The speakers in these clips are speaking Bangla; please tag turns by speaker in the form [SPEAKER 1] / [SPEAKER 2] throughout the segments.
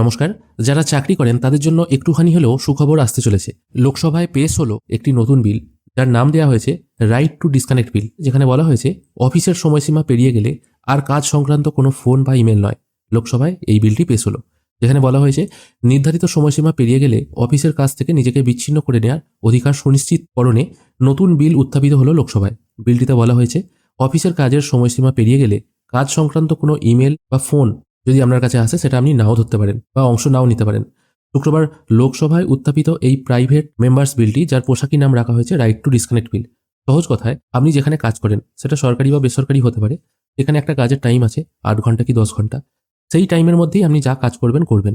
[SPEAKER 1] নমস্কার, যারা চাকরি করেন তাদের জন্য একটুখানি হলেও সুখবর আসতে চলেছে। লোকসভায় পেশ হলো একটি নতুন বিল, যার নাম দেওয়া হয়েছে রাইট টু ডিসকানেক্ট বিল যেখানে বলা হয়েছে অফিসের সময়সীমা পেরিয়ে গেলে আর কাজ সংক্রান্ত কোনো ফোন বা ইমেল নয়। লোকসভায় এই বিলটি পেশ হলো, যেখানে বলা হয়েছে নির্ধারিত সময়সীমা পেরিয়ে গেলে অফিসের কাছ থেকে নিজেকে বিচ্ছিন্ন করে নেওয়ার অধিকার সুনিশ্চিতকরণে নতুন বিল উত্থাপিত হলো লোকসভায়। বিলটিতে বলা হয়েছে, অফিসের কাজের সময়সীমা পেরিয়ে গেলে কাজ সংক্রান্ত কোনো ইমেল বা ফোন যদি আপনার কাছে আসে, সেটা আপনি নাও ধরতে পারেন বা অংশ নাও নিতে পারেন। শুক্রবার লোকসভায় উত্থাপিত এই প্রাইভেট মেম্বার্স বিলটি, যার পোশাকি নাম রাখা হয়েছে রাইট টু ডিসকানেক্ট বিল। সহজ কথায়, আপনি যেখানে কাজ করেন, সেটা সরকারি বা বেসরকারি হতে পারে এখানে একটা কাজের টাইম আছে, আট ঘণ্টা কি দশ ঘণ্টা, সেই টাইমের মধ্যেই আপনি যা কাজ করবেন করবেন।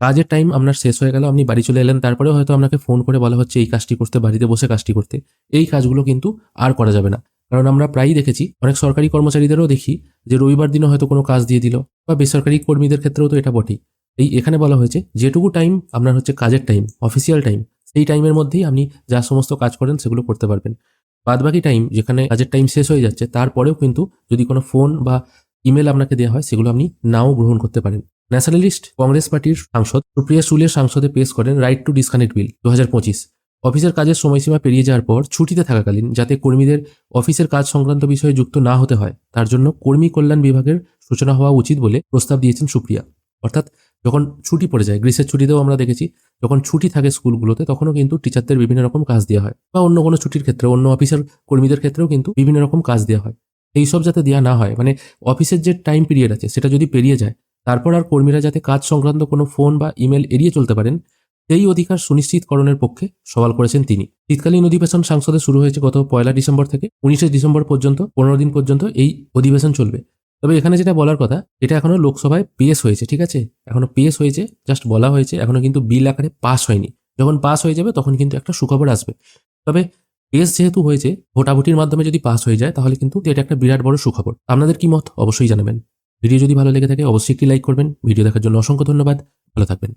[SPEAKER 1] কাজের টাইম আপনার শেষ হয়ে গেল, আপনি বাড়ি চলে এলেন, তারপরেও হয়তো আপনাকে ফোন করে বলা হচ্ছে, এই কাজটি করতে, বাড়িতে বসে কাজটি করতে। এই কাজগুলো কিন্তু আর করা যাবে না। কারণ আমরা প্রায়ই দেখেছি, অনেক সরকারি কর্মচারীদেরও দেখি যে রবিবার দিনও হয়তো কোনো কাজ দিয়ে দিল। বা বেসরকারি কর্মীদের ক্ষেত্রেও তো এটা বটেই। এই এখানে বলা হয়েছে, যেটুকু টাইম আপনার হচ্ছে কাজের টাইম অফিসিয়াল টাইম সেই টাইমের মধ্যেই আপনি যা সমস্ত কাজ করেন সেগুলো করতে পারবেন। বাদবাকি টাইম যেখানে কাজের টাইম শেষ হয়ে যাচ্ছে, তারপরেও কিন্তু যদি কোনো ফোন বা ইমেল আপনাকে দেওয়া হয়, সেগুলো আপনি নাও গ্রহণ করতে পারেন। ন্যাশনালিস্ট কংগ্রেস পার্টির সাংসদ সুপ্রিয়া সুলের সাংসদে পেশ করেন রাইট টু ডিসকানেক্ট বিল দু হাজার পঁচিশ। অফিসের কাজের সময়সীমা পেরিয়ে যাওয়ার পর ছুটিতে থাকাকালীন যাতে কর্মীদের অফিসের কাজ সংক্রান্ত বিষয়ে যুক্ত না হতে হয়, তার জন্য কর্মী কল্যাণ বিভাগের সূচনা হওয়া উচিত বলে প্রস্তাব দিয়েছেন সুপ্রিয়া। অর্থাৎ যখন ছুটি পড়ে যায়, গ্রীষ্মের ছুটিতেও আমরা দেখেছি, যখন ছুটি থাকে স্কুলগুলোতে, তখনও কিন্তু টিচারদের বিভিন্ন রকম কাজ দেওয়া হয় বা অন্য কোনো ছুটির ক্ষেত্রে, অন্য অফিসের কর্মীদের ক্ষেত্রেও কিন্তু বিভিন্ন রকম কাজ দেওয়া হয়। এই সব যাতে দেওয়া না হয় মানে অফিসের যে টাইম পিরিয়ড আছে, সেটা যদি পেরিয়ে যায়, তারপর আর কর্মীরা যাতে কাজ সংক্রান্ত কোনো ফোন বা ইমেল এড়িয়ে চলতে পারেন এই অধিকার সুনিশ্চিতকরণের পক্ষে সওয়াল করেছেন তিনি। শীতকালীন অধিবেশন সংসদে শুরু হয়েছে গত পয়লা ডিসেম্বর থেকে। উনিশে ডিসেম্বর পর্যন্ত, পনেরো দিন পর্যন্ত এই অধিবেশন চলবে। তবে এখানে যেটা বলার কথা, এটা এখনও লোকসভায় পেশ হয়েছে, ঠিক আছে? এখনও পেশ হয়েছে জাস্ট বলা হয়েছে, এখনও কিন্তু বিল আকারে পাস হয়নি। যখন পাস হয়ে যাবে, তখন কিন্তু একটা সুখবর আসবে। তবে পেশ যেহেতু হয়েছে, ভোটাভুটির মাধ্যমে যদি পাস হয়ে যায়, তাহলে কিন্তু এটা একটা বিরাট বড় সুখবর। আপনাদের কি মত? অবশ্যই জানাবেন। ভিডিও যদি ভালো লেগে থাকে, অবশ্যই একটি লাইক করবেন। ভিডিও দেখার জন্য অসংখ্য ধন্যবাদ। ভালো থাকবেন।